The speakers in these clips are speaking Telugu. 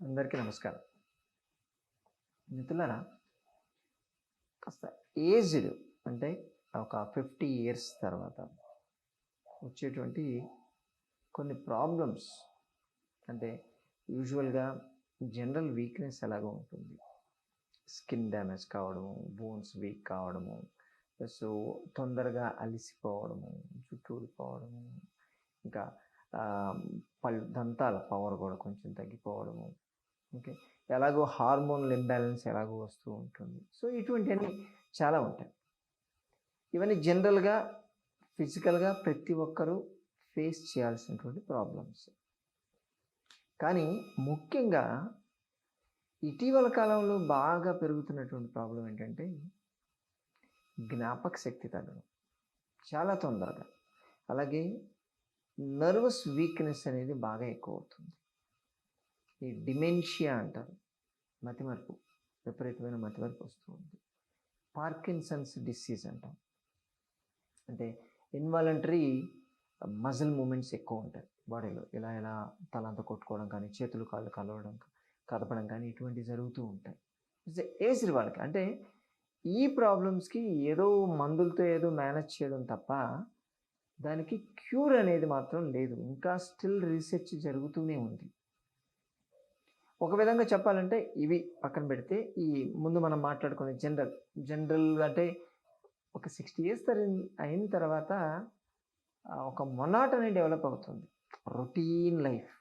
అందరికీ నమస్కారం. మిత్రులారా కాస్త ఏజ్డ్ అంటే ఒక ఫిఫ్టీ ఇయర్స్ తర్వాత వచ్చేటువంటి కొన్ని ప్రాబ్లమ్స్ అంటే యూజువల్గా జనరల్ వీక్నెస్ ఎలాగో ఉంటుంది. స్కిన్ డ్యామేజ్ కావడము బోన్స్ వీక్ కావడము ప్లస్ తొందరగా అలిసిపోవడము జుట్టుడిపోవడము ఇంకా పళ్ళు దంతాల పవర్ కూడా కొంచెం తగ్గిపోవడము ఓకే. ఎలాగో హార్మోనల్ ఇంబ్యాలెన్స్ ఎలాగో వస్తూ ఉంటుంది. సో ఇటువంటివన్నీ చాలా ఉంటాయి. ఇవన్నీ జనరల్గా ఫిజికల్గా ప్రతి ఒక్కరూ ఫేస్ చేయాల్సినటువంటి ప్రాబ్లమ్స్. కానీ ముఖ్యంగా ఇటీవల కాలంలో బాగా పెరుగుతున్నటువంటి ప్రాబ్లం ఏంటంటే జ్ఞాపక శక్తి తగ్గడం. చాలా తొందరగా. అలాగే నర్వస్ వీక్నెస్ అనేది బాగా ఎక్కువ అవుతుంది. ఈ డిమెన్షియా అంటారు. మతిమరుపు విపరీతమైన మతిమరుపు వస్తూ ఉంది. పార్కిన్సన్స్ డిసీజ్ అంటాం. అంటే ఇన్వాలంటరీ మజిల్ మూమెంట్స్ ఎక్కువ ఉంటాయి. బాడీలో ఇలా ఇలా తలంతా కొట్టుకోవడం కానీ చేతులు కాళ్ళు కలవడం కదపడం కానీ ఇటువంటివి జరుగుతూ ఉంటాయి. ఏజ్డ్ వాళ్ళకి అంటే ఈ ప్రాబ్లమ్స్కి ఏదో మందులతో ఏదో మేనేజ్ చేయడం తప్ప దానికి క్యూర్ అనేది మాత్రం లేదు. ఇంకా స్టిల్ రీసెర్చ్ జరుగుతూనే ఉంది. ఒక విధంగా చెప్పాలంటే ఇవి పక్కన పెడితే ఈ ముందు మనం మాట్లాడుకునే జనరల్ జనరల్ అంటే ఒక సిక్స్టీ ఇయర్స్ అయిన తర్వాత ఒక మొనాట్ అనేది డెవలప్ అవుతుంది. రొటీన్ లైఫ్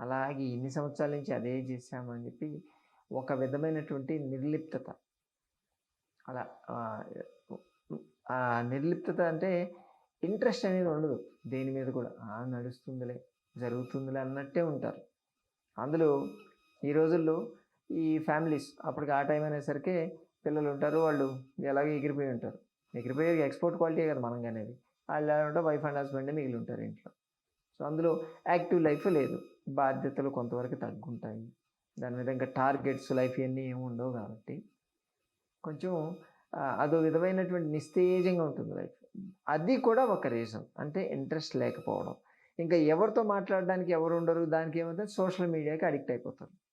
అలాగే ఇన్ని సంవత్సరాల నుంచి అదే చేశామని చెప్పి ఒక విధమైనటువంటి నిర్లిప్తత. అలా ఆ, నిర్లిప్తత అంటే ఇంట్రెస్ట్ అనేది ఉండదు. దేని మీద కూడా నడుస్తుందిలే జరుగుతుందిలే అన్నట్టే ఉంటారు. అందులో ఈ రోజుల్లో ఈ ఫ్యామిలీస్ అప్పటికి ఆ టైం అనేసరికి పిల్లలు ఉంటారు వాళ్ళు ఎలాగో ఎగిరిపోయి ఉంటారు. ఎగిరిపోయే ఎక్స్పోర్ట్ క్వాలిటీ కదా మనం అనేది. వాళ్ళు ఎలా ఉంటారు వైఫ్ అండ్ హస్బెండ్ మిగిలి ఉంటారు ఇంట్లో. సో అందులో యాక్టివ్ లైఫ్ లేదు. బాధ్యతలు కొంతవరకు తగ్గుంటాయి. దాని మీద ఇంకా టార్గెట్స్ లైఫ్ ఇవన్నీ ఏమి ఉండవు కాబట్టి. కొంచెం అదో విధమైనటువంటి నిస్తేజంగా ఉంటుంది లైఫ్. అది కూడా ఒక రీజన్. అంటే ఇంట్రెస్ట్ లేకపోవడం. ఇంకా ఎవరితో మాట్లాడడానికి ఎవరు ఉండరు దానికి ఏమవుతుంది? సోషల్ మీడియాకి అడిక్ట్ అయిపోతారు.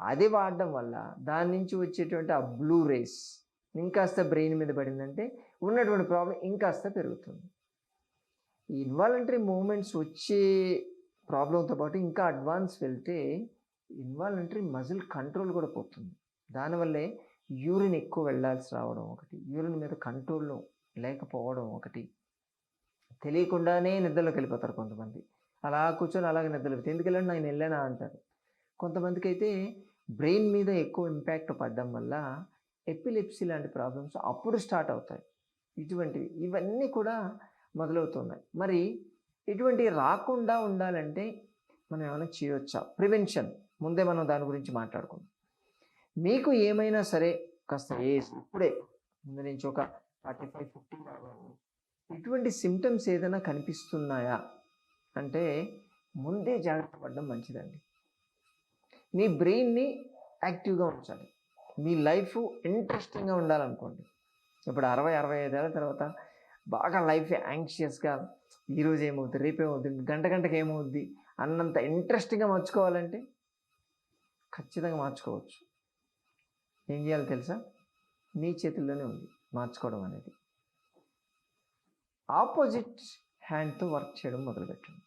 అది వాడడం వల్ల దాని నుంచి వచ్చేటువంటి ఆ బ్లూ రేస్ ఇంకాస్త బ్రెయిన్ మీద పడిందంటే ఉన్నటువంటి ప్రాబ్లం ఇంకాస్త పెరుగుతుంది. ఈ ఇన్వాలంటరీ మూమెంట్స్ వచ్చే ప్రాబ్లంతో పాటు ఇంకా అడ్వాన్స్ వెళ్తే ఇన్వాలంటరీ మజిల్ కంట్రోల్ కూడా పోతుంది. దానివల్లే యూరిన్ ఎక్కువ వెళ్ళాల్సి రావడం ఒకటి యూరిన్ మీద కంట్రోల్లో లేకపోవడం ఒకటి. తెలియకుండానే నిద్రలోకి వెళ్ళిపోతారు కొంతమంది. అలా కూర్చొని అలాగే నిద్రలో ఎందుకు వెళ్ళండి నేను వెళ్ళానా అంటారు. కొంతమందికి అయితే బ్రెయిన్ మీద ఎక్కువ ఇంపాక్ట్ పడడం వల్ల ఎపిలెప్సీ లాంటి ప్రాబ్లమ్స్ అప్పుడు స్టార్ట్ అవుతాయి. ఇటువంటివి. ఇవన్నీ కూడా మొదలవుతున్నాయి. మరి ఇటువంటివి రాకుండా ఉండాలంటే మనం ఏమైనా చేయవచ్చా ప్రివెన్షన్. ముందే మనం దాని గురించి మాట్లాడుకుందాం. మీకు ఏమైనా సరే కాస్త ఏజ్ ఇప్పుడే ముందు నుంచి ఒక ఫార్టీ ఫైవ్ ఫిఫ్టీ ఇటువంటి సిమ్టమ్స్ ఏదైనా కనిపిస్తున్నాయా? అంటే ముందే జాగ్రత్త పడడం మంచిదండి. మీ బ్రెయిన్ని యాక్టివ్గా ఉంచాలి. మీ లైఫ్ ఇంట్రెస్టింగ్గా ఉండాలనుకోండి. ఇప్పుడు అరవై అరవై ఐదేళ్ళ తర్వాత బాగా లైఫ్ యాంగ్షియస్గా ఈరోజు ఏమవుతుంది రేపు ఏమవుతుంది గంట గంటకి ఏమవుద్ది అన్నంత ఇంట్రెస్టింగ్గా మార్చుకోవాలంటే ఖచ్చితంగా మార్చుకోవచ్చు. ఏం చేయాలో తెలుసా? మీ చేతుల్లోనే ఉంది మార్చుకోవడం అనేది. ఆపోజిట్ హ్యాండ్తో వర్క్ చేయడం మొదలుపెట్టండి.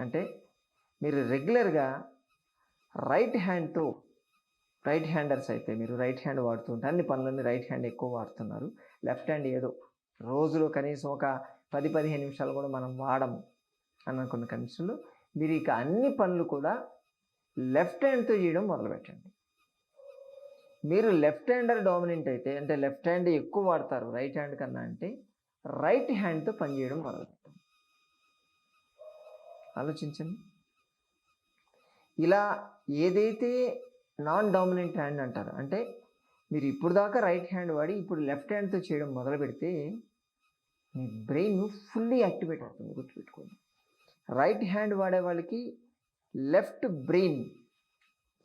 అంటే మీరు రెగ్యులర్గా రైట్ హ్యాండ్తో రైట్ హ్యాండర్స్ అయితే మీరు. రైట్ హ్యాండ్ వాడుతుంటే అన్ని పనులన్నీ రైట్ హ్యాండ్ ఎక్కువ వాడుతున్నారు. లెఫ్ట్ హ్యాండ్ ఏదో రోజులో కనీసం ఒక పది పదిహేను నిమిషాలు కూడా మనం వాడము అన్న కొన్ని కండిషన్లు మీరు ఇక అన్ని పనులు కూడా లెఫ్ట్ హ్యాండ్తో చేయడం మొదలుపెట్టండి. మీరు లెఫ్ట్ హ్యాండర్ డామినెంట్ అయితే అంటే లెఫ్ట్ హ్యాండ్ ఎక్కువ వాడతారు రైట్ హ్యాండ్ కన్నా అంటే రైట్ హ్యాండ్తో పనిచేయడం మొదలుపెట్టండి. ఆలోచించండి. ఇలా ఏదైతే నాన్ డామినెంట్ హ్యాండ్ అంటారు అంటే మీరు ఇప్పుడు దాకా రైట్ హ్యాండ్ వాడి ఇప్పుడు లెఫ్ట్ హ్యాండ్తో చేయడం మొదలు పెడితే మీ బ్రెయిన్ ఫుల్లీ యాక్టివేట్ అవుతుంది గుర్తుపెట్టుకోండి. రైట్ హ్యాండ్ వాడే వాళ్ళకి లెఫ్ట్ బ్రెయిన్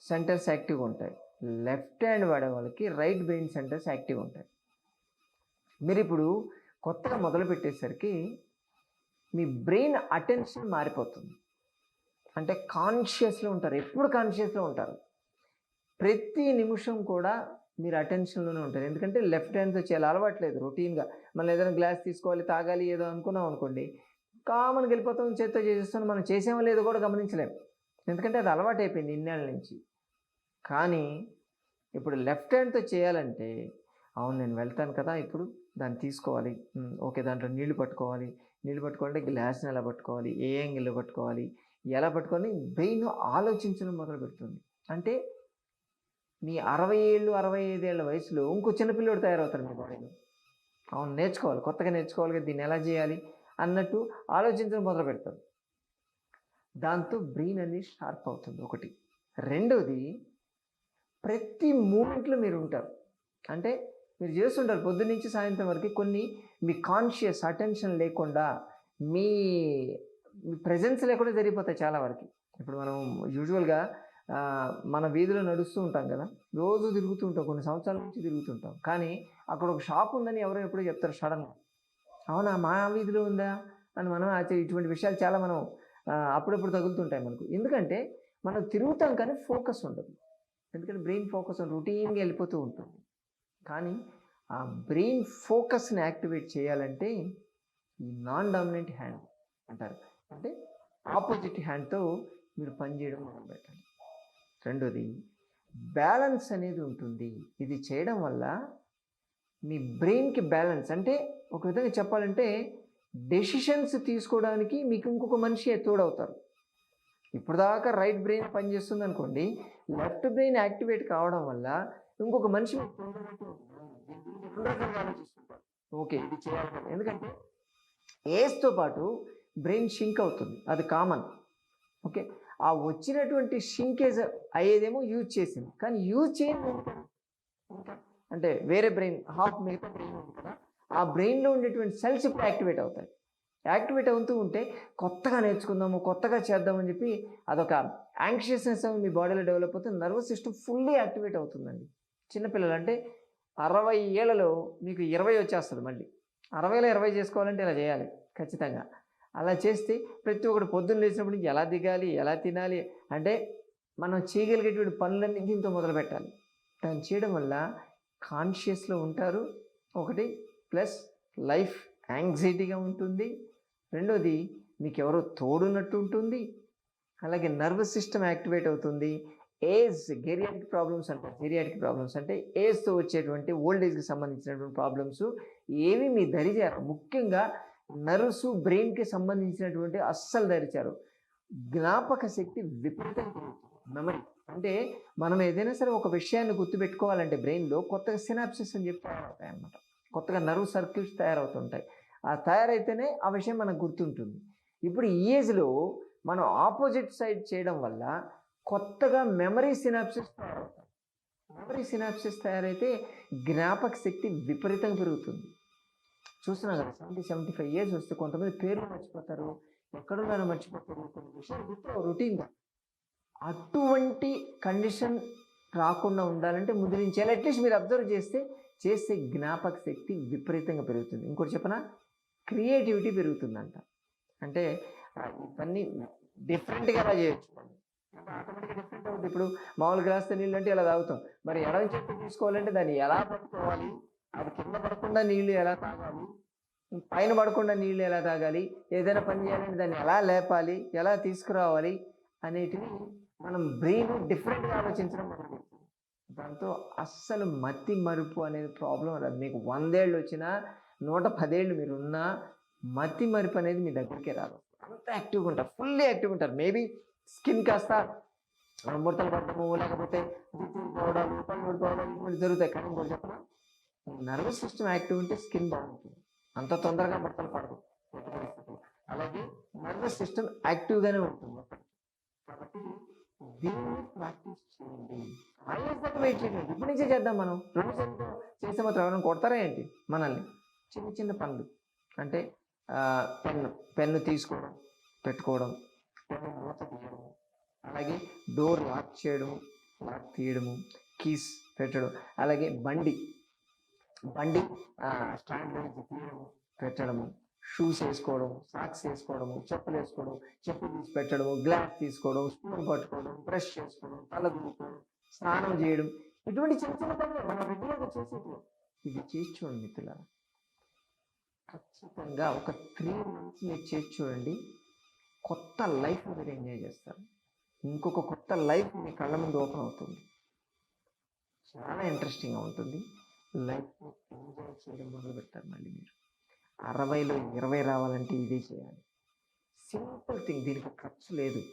సెంటర్స్ యాక్టివ్గా ఉంటాయి. లెఫ్ట్ హ్యాండ్ వాడే వాళ్ళకి రైట్ బ్రెయిన్ సెంటర్స్ యాక్టివ్ ఉంటాయి. మీరు ఇప్పుడు కొత్తగా మొదలు పెట్టేసరికి మీ బ్రెయిన్ అటెన్షన్ మారిపోతుంది. అంటే కాన్షియస్లో ఉంటారు. ఎప్పుడు కాన్షియస్లో ఉంటారు. ప్రతి నిమిషం కూడా మీరు అటెన్షన్లోనే ఉంటారు. ఎందుకంటే లెఫ్ట్ హ్యాండ్తో చేయాలి అలవాట్లేదు రొటీన్గా మనం ఏదైనా గ్లాస్ తీసుకోవాలి తాగాలి ఏదో అనుకున్నాం అనుకోండి కామన్గా వెళ్ళిపోతాం చేత్తో చేసేస్తాను మనం చేసేమో లేదో కూడా గమనించలేం. ఎందుకంటే అది అలవాటు అయిపోయింది ఇన్నేళ్ళ నుంచి. కానీ ఇప్పుడు లెఫ్ట్ హ్యాండ్తో చేయాలంటే అవును నేను వెళ్తాను కదా ఇప్పుడు దాన్ని తీసుకోవాలి. ఓకే దాంట్లో నీళ్ళు పట్టుకోవాలి. నీళ్ళు పట్టుకోవాలంటే గ్లాస్ని ఎలా పట్టుకోవాలి? ఏ యాంగిల్లో పట్టుకోవాలి? ఎలా పట్టుకొని బ్రెయిన్ ఆలోచించడం మొదలు పెడుతుంది. అంటే మీ అరవై ఏళ్ళు అరవై ఐదేళ్ళ వయసులో ఇంకో చిన్నపిల్లడు తయారవుతారు మీ బాడీలో అవును నేర్చుకోవాలి కొత్తగా నేర్చుకోవాలి కదా దీన్ని ఎలా చేయాలి అన్నట్టు ఆలోచించడం మొదలు పెడతారు దాంతో బ్రెయిన్ అనేది షార్ప్ అవుతుంది ఒకటి. రెండోది ప్రతి మూమెంట్లో మీరు ఉంటారు. అంటే మీరు చేస్తుంటారు పొద్దున్న నుంచి సాయంత్రం వరకు కొన్ని మీ కాన్షియస్ అటెన్షన్ లేకుండా మీ ప్రజెన్స్ లేకుండా జరిగిపోతాయి చాలా వరకు. ఇప్పుడు మనం యూజువల్గా మన వీధిలో నడుస్తూ ఉంటాం కదా రోజు తిరుగుతూ ఉంటాం కొన్ని సంవత్సరాల నుంచి తిరుగుతుంటాం కానీ అక్కడ ఒక షాప్ ఉందని ఎవరో ఎప్పుడో చెప్తారు సడన్గా అవునా మా వీధిలో ఉందా? అని మనం ఇటువంటి విషయాలు చాలా మనం అప్పుడప్పుడు తగులుతుంటాయి మనకు. ఎందుకంటే మనం తిరుగుతాం కానీ ఫోకస్ ఉండదు. ఎందుకంటే బ్రెయిన్ ఫోకస్ రొటీన్గా వెళ్ళిపోతూ ఉంటుంది. కానీ ఆ బ్రెయిన్ ఫోకస్ని యాక్టివేట్ చేయాలంటే ఈ నాన్ డామినెంట్ హ్యాండ్ అంటారు. అంటే ఆపోజిట్ హ్యాండ్తో మీరు పనిచేయడం మొదలు పెట్టాలి రెండోది బ్యాలెన్స్ అనేది ఉంటుంది. ఇది చేయడం వల్ల మీ బ్రెయిన్కి బ్యాలెన్స్ అంటే ఒక విధంగా చెప్పాలంటే డెసిషన్స్ తీసుకోవడానికి మీకు ఇంకొక మనిషి తోడవుతారు. ఇప్పుడు దాకా రైట్ బ్రెయిన్ పనిచేస్తుంది అనుకోండి లెఫ్ట్ బ్రెయిన్ యాక్టివేట్ కావడం వల్ల ఇంకొక మనిషి ఓకే ఇది చేయాలి. ఎందుకంటే ఏజ్తో పాటు బ్రెయిన్ షింక్ అవుతుంది. అది కామన్. ఓకే? ఆ వచ్చినటువంటి షింకేజ్ అయ్యేదేమో యూజ్ చేసింది. కానీ యూజ్ చేయని అంటే వేరే బ్రెయిన్ హాఫ్ మిగతా బ్రెయిన్ కదా ఆ బ్రెయిన్లో ఉండేటువంటి సెల్స్ ఇప్పుడు యాక్టివేట్ అవుతాయి. యాక్టివేట్ అవుతూ ఉంటే కొత్తగా నేర్చుకుందాము కొత్తగా చేద్దామని చెప్పి అదొక యాంక్షియస్నెస్ మీ బాడీలో డెవలప్ అవుతుంది. నర్వస్ సిస్టమ్ ఫుల్లీ యాక్టివేట్ అవుతుందండి. చిన్నపిల్లలు అంటే అరవై ఏళ్ళలో మీకు ఇరవై వచ్చేస్తుంది మళ్ళీ. అరవైలో ఇరవై చేసుకోవాలంటే ఇలా చేయాలి ఖచ్చితంగా. అలా చేస్తే ప్రతి ఒక్కడు పొద్దున్న లేచినప్పటి నుంచి ఎలా దిగాలి ఎలా తినాలి అంటే మనం చేయగలిగేటువంటి పనులన్నీ దీంతో మొదలు పెట్టాలి. దాన్ని చేయడం వల్ల కాన్షియస్లో ఉంటారు. ఒకటి ప్లస్ లైఫ్ యాంగ్జైటీగా ఉంటుంది. రెండోది మీకు ఎవరో తోడున్నట్టు ఉంటుంది. అలాగే నర్వస్ సిస్టమ్ యాక్టివేట్ అవుతుంది. ఏజ్ గెరియాటిక్ ప్రాబ్లమ్స్ అంటారు గెరియాటిక్ ప్రాబ్లమ్స్ అంటే ఏజ్తో వచ్చేటువంటి ఓల్డ్ ఏజ్కి సంబంధించినటువంటి ప్రాబ్లమ్స్ ఏవి మీ దరిచారు ముఖ్యంగా నర్సు బ్రెయిన్కి సంబంధించినటువంటి అస్సలు ధరించారు జ్ఞాపక శక్తి విపరీతంగా మెమరీ. అంటే మనం ఏదైనా సరే ఒక విషయాన్ని గుర్తుపెట్టుకోవాలంటే బ్రెయిన్లో కొత్తగా సినాప్సిస్ అని చెప్పి తయారవుతాయి అన్నమాట. కొత్తగా నర్వ్ సర్క్యూట్స్ తయారవుతుంటాయి. ఆ తయారైతేనే ఆ విషయం మనకు గుర్తుంటుంది. ఇప్పుడు ఈ ఏజ్లో మనం ఆపోజిట్ సైడ్ చేయడం వల్ల కొత్తగా మెమరీ సినాప్సిస్ తయారవుతాయి. మెమరీ సినాప్సిస్ తయారైతే జ్ఞాపక శక్తి విపరీతంగా పెరుగుతుంది. చూస్తున్నా కదా సెవెంటీ సెవెంటీ ఫైవ్ ఇయర్స్ వస్తే కొంతమంది పేర్లు మర్చిపోతారు ఎక్కడున్నారో మర్చిపోతారు కొన్ని విషయాలు గుర్తు రొటీన్గా అటువంటి కండిషన్ రాకుండా ఉండాలంటే ముద్రించాలి అట్లీస్ట్ మీరు అబ్జర్వ్ చేస్తే చేసే జ్ఞాపక శక్తి విపరీతంగా పెరుగుతుంది. ఇంకోటి చెప్పనా? క్రియేటివిటీ పెరుగుతుందంట. అంటే ఇవన్నీ డిఫరెంట్గా ఎలా చేయొచ్చు. అవుతుంది. ఇప్పుడు మామూలు గ్లాస్తో నీళ్ళు అంటే ఇలా తాగుతాం. మరి ఎడవ చెట్టు తీసుకోవాలంటే దాన్ని ఎలా పట్టుకోవాలి? అది కింద పడకుండా నీళ్ళు ఎలా తాగాలి? పైన పడకుండా నీళ్ళు ఎలా తాగాలి? ఏదైనా పని చేయాలంటే దాన్ని ఎలా లేపాలి? ఎలా తీసుకురావాలి? అనేటివి మనం బ్రెయిన్ డిఫరెంట్గా ఆలోచించడం దాంతో అస్సలు మతి మరుపు అనేది ప్రాబ్లం రాదు. మీకు వందేళ్ళు వచ్చినా నూట పదేళ్ళు మీరు ఉన్నా మతి మరుపు అనేది మీ దగ్గరికి రాదు. అంత యాక్టివ్గా ఉంటారు. ఫుల్లీ యాక్టివ్గా ఉంటారు. మేబీ స్కిన్ కాస్త ముడతలు పడటము లేకపోతే పోవడం జరుగుతాయి. కానీ ఇంకోటి నర్వస్ సిస్టమ్ యాక్టివ్ ఉంటే స్కిన్ బాగుంటుంది అంత తొందరగా బట్టలు పడదు అలాగే నర్వస్ సిస్టమ్ యాక్టివ్గానే ఉంటుంది. కాబట్టి దీన్ని ప్రాక్టీస్ చేయండి. ఐఎస్ వెయిట్ చేయండి ఇప్పటి నుంచే చేద్దాం మనం. రెండు చేతులతో చేస్తే మాత్రం ఎవరైనా కొడతారా ఏంటి మనల్ని? చిన్న చిన్న పనులు. అంటే ఆ, పెన్ను పెన్ను తీసుకోవడం పెట్టుకోవడం పెన్ను మూత తీయడం అలాగే డోర్ లాక్ చేయడం లాక్ తీయడము కీస్ పెట్టడం అలాగే బండి బండి స్టాండ్ తీయడము పెట్టడము షూస్ వేసుకోవడం సాక్స్ వేసుకోవడము చెప్పులు వేసుకోవడం చెప్పులు తీసి పెట్టడము గ్లాస్ తీసుకోవడం స్పూన్ పట్టుకోవడం బ్రష్ చేసుకోవడం తల దువ్వుకోవడం స్నానం చేయడం. ఇటువంటి చిన్న చిన్న పనులు మనం రెగ్యులర్గా చేసేది ఇది చేసి చూడండి మిత్రులారా. ఖచ్చితంగా ఒక త్రీ మంత్స్ మీరు చేసి చూడండి. కొత్త లైఫ్ మీరు ఎంజాయ్ చేస్తారు. ఇంకొక కొత్త లైఫ్ మీ కళ్ళ ముందు ఓపెన్ అవుతుంది. చాలా ఇంట్రెస్టింగ్గా ఉంటుంది. లైఫ్ ఎంజాయ్ చేయడం మొదలు పెట్టారు మళ్ళీ మీరు. అరవైలో ఇరవై రావాలంటే ఇదే చేయాలి. సింపుల్ థింగ్ దీనికి ఖర్చు లేదు.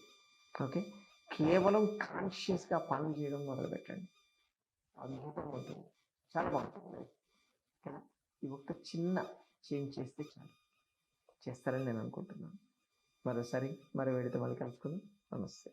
ఓకే? కేవలం కాన్షియస్గా పనులు చేయడం మొదలు పెట్టండి అద్భుతం ఉంటుంది చాలా బాగుంటుంది. కదా ఈ ఒక్క చిన్న చేంజ్ చేస్తే చాలు. చేస్తారని నేను అనుకుంటున్నాను. మరోసారి మరో వేడితో మళ్ళీ కలుసుకుందాం. నమస్తే.